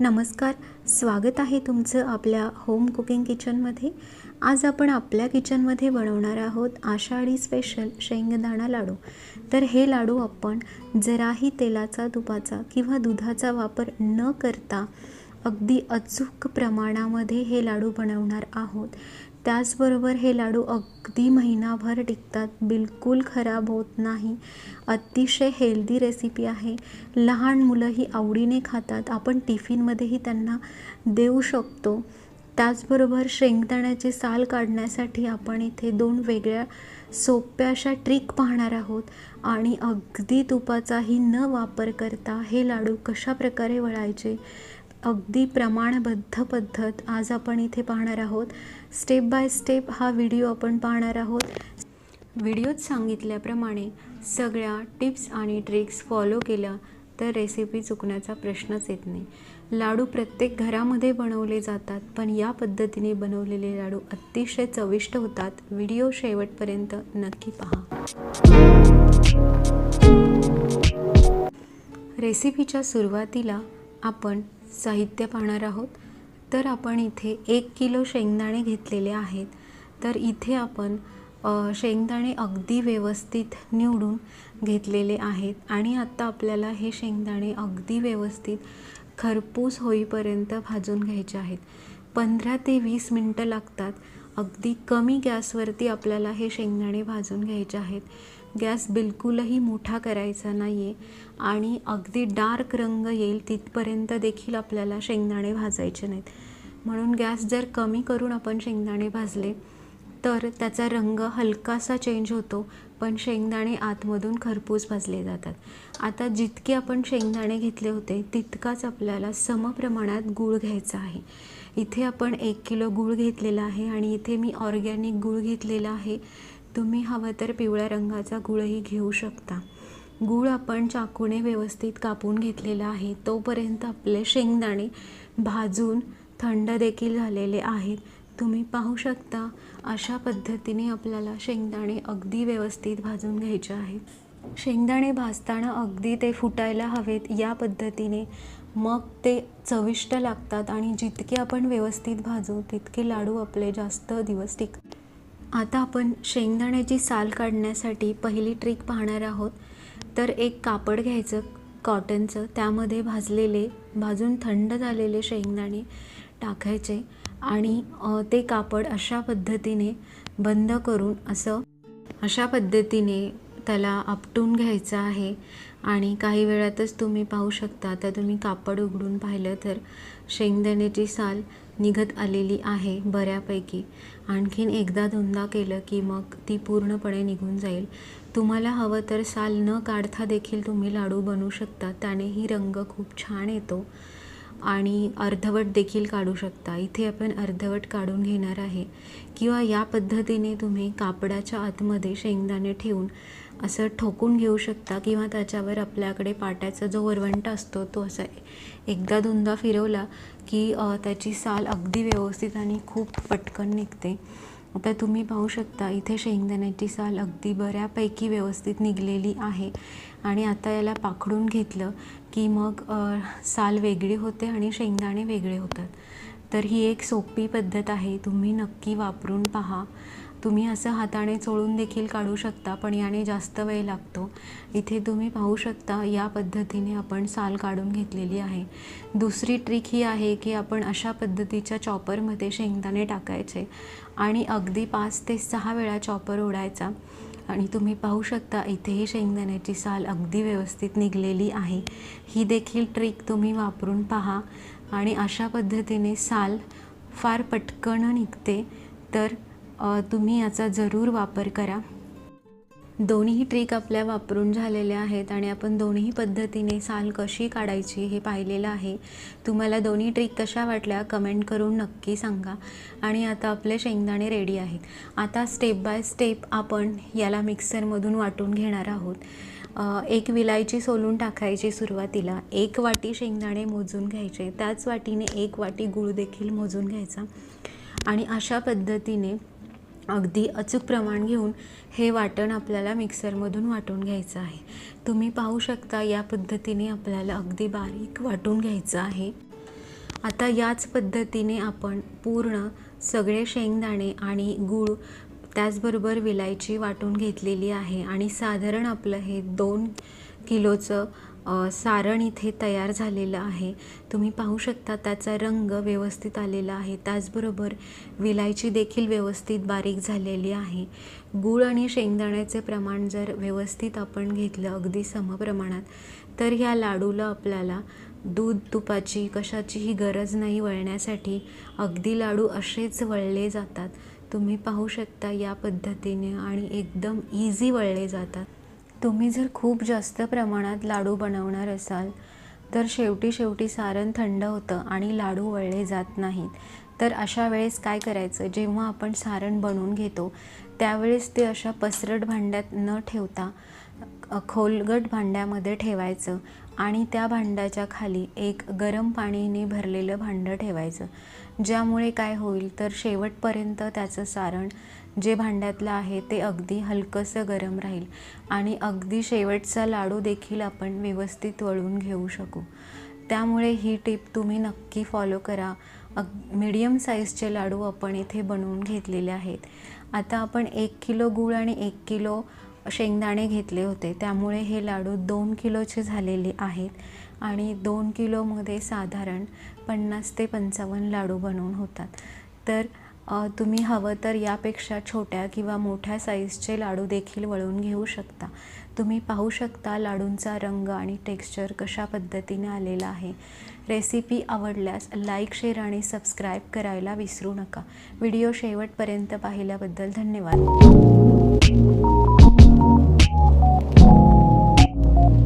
नमस्कार स्वागत आहे तुमचं आपल्या होम कुकिंग किचनमध्ये आज आपण आपल्या किचनमध्ये बनवणार आहोत आषाढी स्पेशल शेंगदाणा लाडू. तर हे लाडू आपण जराही तेलाचा तुपाचा किंवा दुधाचा वापर न करता अगदी अचूक प्रमाणामध्ये हे लाडू बनवणार आहोत. त्याचबरोबर हे लाडू अगदी महिनाभर टिकतात बिलकुल खराब होत नाही. अतिशय हेल्दी रेसिपी आहे. लहान मुलंही आवडीने खातात. आपण टिफिनमध्येही त्यांना देऊ शकतो. त्याचबरोबर शेंगदाण्याचे साल काढण्यासाठी आपण इथे दोन वेगळ्या सोप्या अशा ट्रिक पाहणार आहोत. आणि अगदी तुपाचाही न वापर करता हे लाडू कशा प्रकारे वळायचे? अगदी प्रमाणबद्ध पद्धत आज आपण इथे पाहणार आहोत. स्टेप बाय स्टेप हा व्हिडिओ आपण पाहणार आहोत. व्हिडिओत सांगितल्याप्रमाणे सगळ्या टिप्स आणि ट्रिक्स फॉलो केल्या तर रेसिपी चुकण्याचा प्रश्नच येत नाही. लाडू प्रत्येक घरामध्ये बनवले जातात पण या पद्धतीने बनवलेले लाडू अतिशय चविष्ट होतात. व्हिडिओ शेवटपर्यंत नक्की पहा. रेसिपीच्या सुरुवातीला आपण साहित्य पाहणार आहोत. तर आपण इथे एक किलो शेंगदाणे घेतलेले आहेत. तर इथे आपण शेंगदाणे अगदी व्यवस्थित निवडून घेतलेले आहेत. आणि आत्ता आपल्याला हे शेंगदाणे अगदी व्यवस्थित खरपूस होईपर्यंत भाजून घ्यायचे आहेत. पंधरा ते वीस मिनटं लागतात. अगदी कमी गॅसवरती आपल्याला हे शेंगदाणे भाजून घ्यायचे आहेत. गॅस बिलकुलही मोठा करायचा नाही आहे आणि अगदी डार्क रंग येईल तिथपर्यंत देखील आपल्याला शेंगदाणे भाजायचे नाहीत. म्हणून गॅस जर कमी करून आपण शेंगदाणे भाजले तर त्याचा रंग हलकासा चेंज होतो पण शेंगदाणे आतमधून खरपूस भाजले जातात. आता जितके आपण शेंगदाणे घेतले होते तितकाच आपल्याला समप्रमाणात गूळ घ्यायचा आहे. इथे आपण एक किलो गूळ घेतलेला आहे आणि इथे मी ऑर्गॅनिक गूळ घेतलेला आहे. तुम्ही हवं तर पिवळ्या रंगाचा गुळही घेऊ शकता. गूळ आपण चाकूने व्यवस्थित कापून घेतलेला आहे. तोपर्यंत आपले शेंगदाणे भाजून थंड देखील झालेले आहेत. तुम्ही पाहू शकता अशा पद्धतीने आपल्याला शेंगदाणे अगदी व्यवस्थित भाजून घ्यायचे आहेत. शेंगदाणे भाजताना अगदी ते फुटायला हवेत. या पद्धतीने मग ते चविष्ट लागतात आणि जितके आपण व्यवस्थित भाजू तितके लाडू आपले जास्त दिवस टिकतात. आता आपण शेंगदाण्याची साल काढण्यासाठी पहिली ट्रिक पाहणार आहोत. तर एक कापड घ्यायचं कॉटनचं त्यामध्ये भाजलेले भाजून थंड झालेले शेंगदाणे टाकायचे आणि ते कापड अशा पद्धतीने बंद करून असं अशा पद्धतीने त्याला आपटून घ्यायचं आहे. आणि काही वेळातच तुम्ही पाहू शकता आता तुम्ही कापड उघडून पाहिलं तर शेंगदाण्याची साल निघत आलेली आहे बऱ्यापैकी. आणखीन एकदा दोनदा केलं की मग ती पूर्णपणे निघून जाईल. तुम्हाला हवं तर साल न काढता देखील तुम्ही लाडू बनवू शकता. त्यानेही रंग खूप छान येतो. आणि अर्धवट देखील काढू शकता. इथे आपण अर्धवट काढून घेणार आहे. किंवा या पद्धतीने तुम्ही कापडाच्या आतमध्ये शेंगदाणे ठेवून असं ठोकून घेऊ शकता किंवा त्याच्यावर आपल्याकडे पाट्याचा जो वरवंटा असतो तो असा एकदा दोनदा फिरवला की त्याची साल अगदी व्यवस्थित आणि खूप पटकन निघते. आता तुम्ही पाहू शकता इथे शेंगदाण्याची साल अगदी बऱ्यापैकी व्यवस्थित निघलेली आहे. आणि आता याला पाखडून घेतलं की मग साल वेगळी होते आणि शेंगदाणे वेगळे होतात. तर ही एक सोपी पद्धत आहे तुम्ही नक्की वापरून पहा. तुम्ही असं हाताने चोळून देखील काढू शकता पण याने जास्त वेळ लागतो. इथे तुम्ही पाहू शकता या पद्धतीने आपण साल काढून घेतलेली आहे. दुसरी ट्रिक ही आहे की आपण अशा पद्धतीच्या चॉपरमध्ये शेंगदाणे टाकायचे आणि अगदी पाच ते सहा वेळा चॉपर ओढायचा. आणि तुम्ही पाहू शकता इथेही शेंगदाण्याची साल अगदी व्यवस्थित निघलेली आहे. ही देखील ट्रिक तुम्ही वापरून पहा. आणि अशा पद्धतीने साल फार पटकन निघते तर तुम्ही याचा जरूर वापर करा. दोन्ही ट्रिक आपल्या वापरून झालेल्या आहेत आणि आपण दोन्ही पद्धतीने साल कशी काढायची हे पाहिलेलं आहे. तुम्हाला दोन्ही ट्रिक कशा वाटल्या कमेंट करून नक्की सांगा. आणि आता आपले शेंगदाणे रेडी आहेत. आता स्टेप बाय स्टेप आपण याला मिक्सरमधून वाटून घेणार आहोत. एक विलायची सोलून टाकायची सुरुवातीला. एक वाटी शेंगदाणे मोजून घ्यायचे. त्याच वाटीने एक वाटी गूळ देखील मोजून घ्यायचा. आणि अशा पद्धतीने अगदी अचूक प्रमाण घेऊन हे वाटण आपल्याला मिक्सरमधून वाटून घ्यायचं आहे. तुम्ही पाहू शकता या पद्धतीने आपल्याला अगदी बारीक वाटून घ्यायचं आहे. आता याच पद्धतीने आपण पूर्ण सगळे शेंगदाणे आणि गूळ त्याचबरोबर विलायची वाटून घेतलेली आहे आणि साधारण आपलं हे दोन किलोचं सारण इथे तयार झालेलं आहे. तुम्ही पाहू शकता त्याचा रंग व्यवस्थित आलेला आहे. त्याचबरोबर विलायची देखील व्यवस्थित बारीक झालेली आहे. गूळ आणि शेंगदाण्याचे प्रमाण जर व्यवस्थित आपण घेतलं अगदी समप्रमाणात तर ह्या लाडूला आपल्याला दूध तुपाची कशाचीही गरज नाही वळण्यासाठी अगदी लाडू असेच वळले जातात. तुम्ही पाहू शकता या पद्धतीने आणि एकदम इझी वळले जातात. तुम्ही जर खूप जास्त प्रमाणात लाडू बनवणार असाल तर शेवटी शेवटी सारण थंड होतं आणि लाडू वळले जात नाहीत. तर अशा वेळेस काय करायचं? जेव्हा आपण सारण बनवून घेतो त्यावेळेस ते अशा पसरट भांड्यात न ठेवता खोलगट भांड्यामध्ये ठेवायचं आणि त्या भांड्याच्या खाली एक गरम पाणीने भरलेलं भांडं ठेवायचं. ज्यामुळे काय होईल तर शेवटपर्यंत त्याचं सारण जे भांड्यातलं आहे ते अगदी हलकंसं गरम राहील आणि अगदी शेवटचा लाडू देखील आपण व्यवस्थित वळून घेऊ शकू. त्यामुळे ही टीप तुम्ही नक्की फॉलो करा. अग मीडियम साईजचे लाडू आपण इथे बनवून घेतलेले आहेत. आता आपण एक किलो गूळ आणि एक किलो शेंगदाणे घेतले होते. त्यामुळे हे लाडू दोन किलोचे झालेले आहेत आणि दोन किलोमध्ये साधारण पन्नास ते पंचावन्न लाडू बनवून होतात. तर तुम्ही हवं तर यापेक्षा छोट्या किंवा मोठ्या साईजचे लाडू देखील वळून घेऊ शकता. तुम्ही पाहू शकता लाडूंचा रंग आणि टेक्स्चर कशा पद्धतीने आलेला आहे. रेसिपी आवडल्यास लाईक शेअर आणि सबस्क्राईब करायला विसरू नका. व्हिडिओ शेवटपर्यंत पाहिल्याबद्दल धन्यवाद.